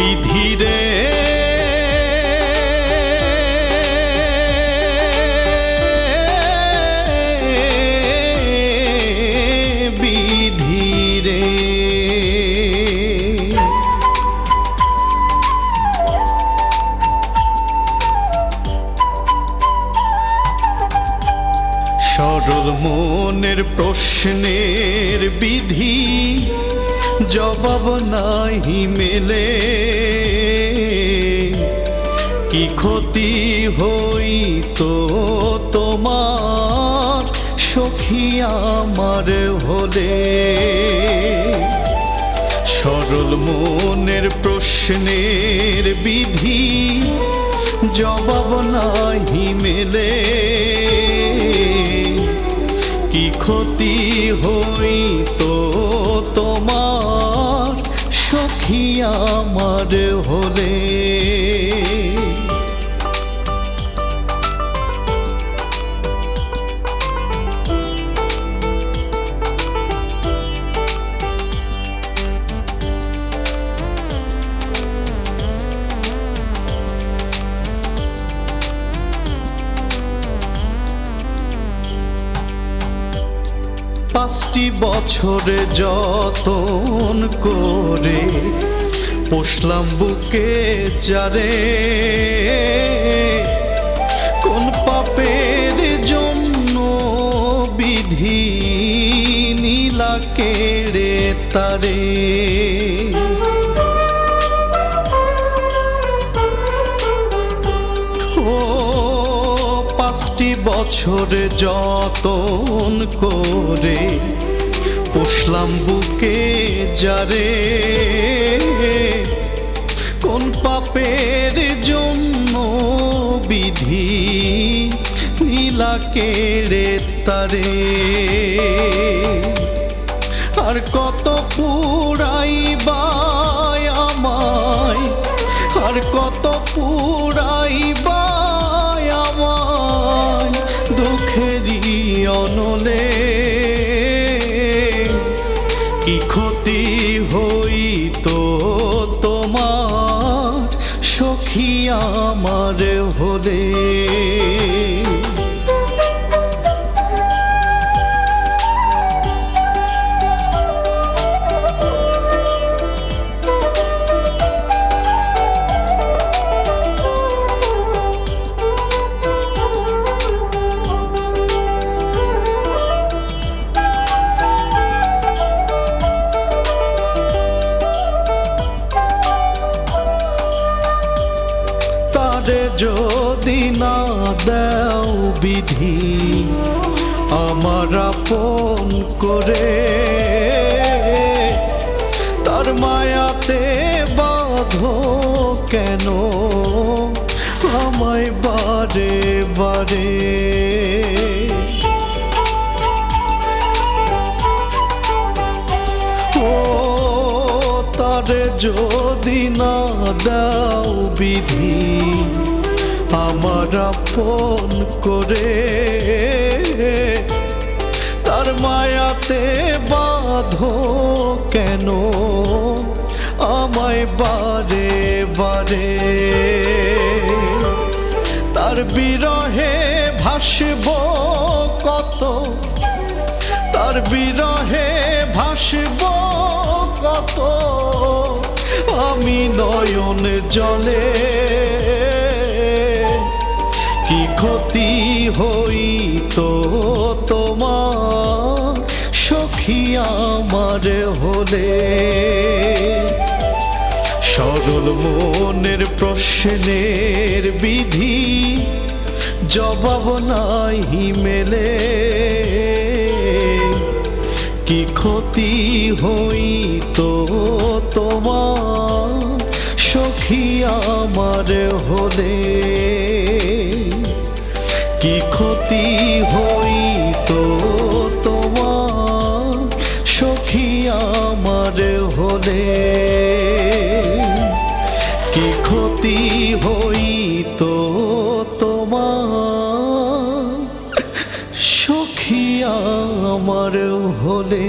বিধিরে সরল মনের প্রশ্নের বিধি জবাব নাহি মেলে। কি ক্ষতি হইতো তোমার সখী আমার হলে? সরল মনের প্রশ্নের বিধি জবাব নাহি মেলে। কি ক্ষতি হইতো হলে। পাঁচটি বছরে যতন করে পোষলাম বুকে চারে। কোন পাপের জন্য বিধি নীলা কেড়ে তারে? বছরে যতন করে পুষলাম বুকে যারে কোন পাপের জন্য বিধি নীলা কেড়ে তারে? আর কত পুরাইবাই হলে দেও বিধি আমার আপন করে। তার মায়াতে বাঁধ কেন? আমায় বারে বারে। ও তারে যদি না দাও বিধি ফোন করে তার মায়াতে বাঁধো কেন? আমায় বারে বারে। তার বিরহে ভাসব কত? তার বিরহে ভাসব কত? আমি নয়ন জলে হইতো তোমার সখী আমার হলে। সরল মনের প্রশ্নের বিধি জবাব নাই মেলে। কি ক্ষতি হইতো তোমার সখী আমার হলে? আমার হলে কি ক্ষতি হইতো তোমার? সখী আমার হলে